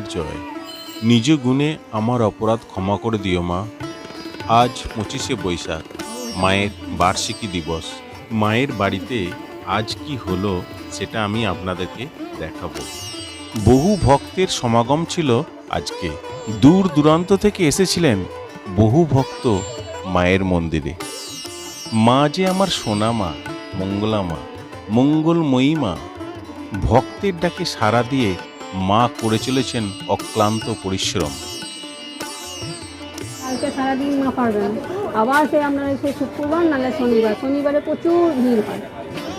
জয়। নিজ গুণে আমার অপরাধ ক্ষমা করে দিও মা। আজ পঁচিশে বৈশাখ, মায়ের বার্ষিকী দিবস। মায়ের বাড়িতে আজ কি হলো সেটা আমি আপনাদেরকে দেখাবো। বহু ভক্তের সমাগম ছিল আজকে। দূর দূরান্ত থেকে এসেছিলেন বহু ভক্ত মায়ের মন্দিরে। মা যে আমার সোনা মা, মঙ্গলা মা, মঙ্গলময়ী মা। ভক্তের ডাকে সাড়া দিয়ে মা করে চলেছেন অক্লান্ত পরিশ্রম। কালকে সারাদিন মা পারবেন আবার সেই আপনার সেই শুক্রবার নাহলে শনিবার। শনিবারে প্রচুর ভিড় হয়।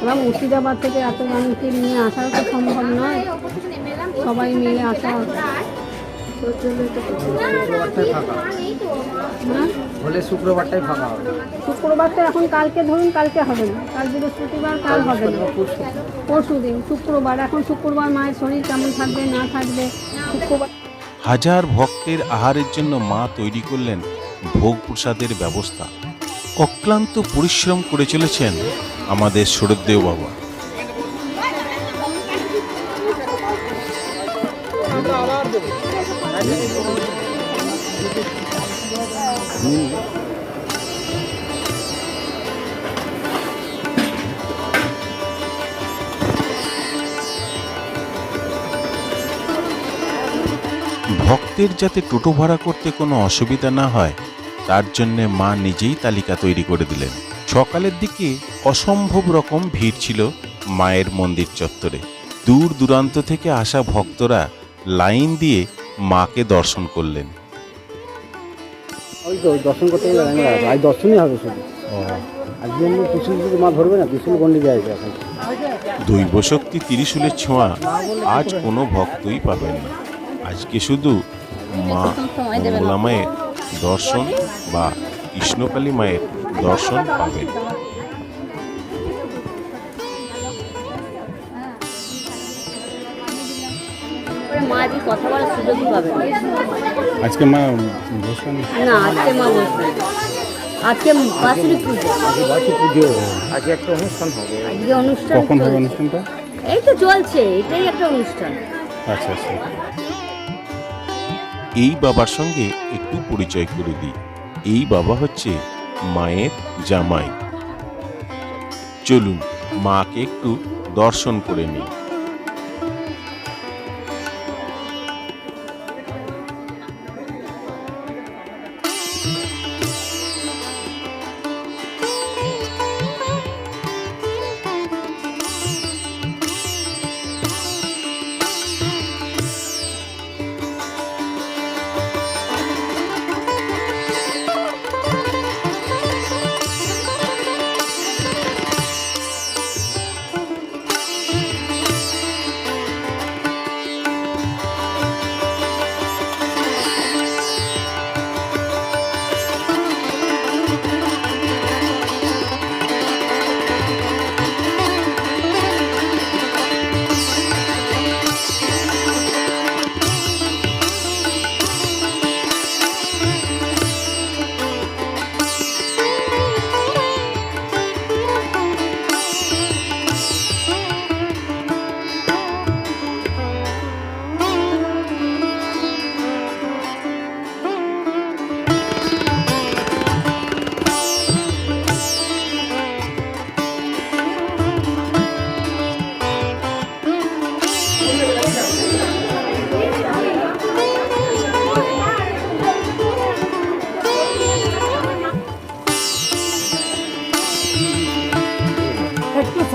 এবং মুর্শিদাবাদ থেকে এত মানুষকে নিয়ে আসাও তো সম্ভব নয়। সবাই মিলে আসা। হলে শুক্রবারটাই ফাঁকা হবে। শুক্রবার তো এখন কালকে ধরুন কালকে হবে না। কাল বৃহস্পতিবার কাল হবে না। পরশু দিন। শুক্রবার। এখন শুক্রবার মায়ের শরীর কেমন থাকবে না থাকবে? শুক্রবার হাজার ভক্তের আহারের জন্য মা তৈরি করলেন ভোগ প্রসাদের ব্যবস্থা। অক্লান্ত পরিশ্রম করে চলেছেন আমাদের সুরদেব বাবা। ভক্তের যাতে টোটো ভাড়া করতে কোনো অসুবিধা না হয়, তার জন্যে মা নিজেই তালিকা তৈরি করে দিলেন। সকালের দিকে অসম্ভব রকম ভিড় ছিল মায়ের মন্দির চত্বরে। দূর দূরান্ত থেকে আসা ভক্তরা লাইন দিয়ে মাকে দর্শন করলেন। ওই তো দর্শন করতে গেলে আজ দর্শনই হবে শুধু। আজকে কিছু যদি মা ধরবে না ত্রিশুল গন্ডি যায় এখন। দৈবশক্তি ত্রিশূলের ছোঁয়া আজ কোনো ভক্তই পাবেন না। আজকে শুধু মা মঙ্গলা মায়ের দর্শন বা কৃষ্ণকালী মায়ের দর্শন পাবেন। মা যে কথা বলার সুযোগই পাবে না। আজকে মা বসবেন না আজকে মা বসবে না। আজকে বাসুরি পুজো। পুজো। আজকে একটা অনুষ্ঠান হবে। আজকে অনুষ্ঠান কখন হবে অনুষ্ঠানটা? এই তো চলছে এটাই একটা অনুষ্ঠান। আচ্ছা আচ্ছা। এই বাবার সঙ্গে একটু পরিচয় করে দিই। এই বাবা হচ্ছে মায়ের জামাই। চলুন মাকে একটু দর্শন করে নিই।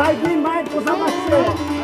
Sai de mais, pousa mais cedo.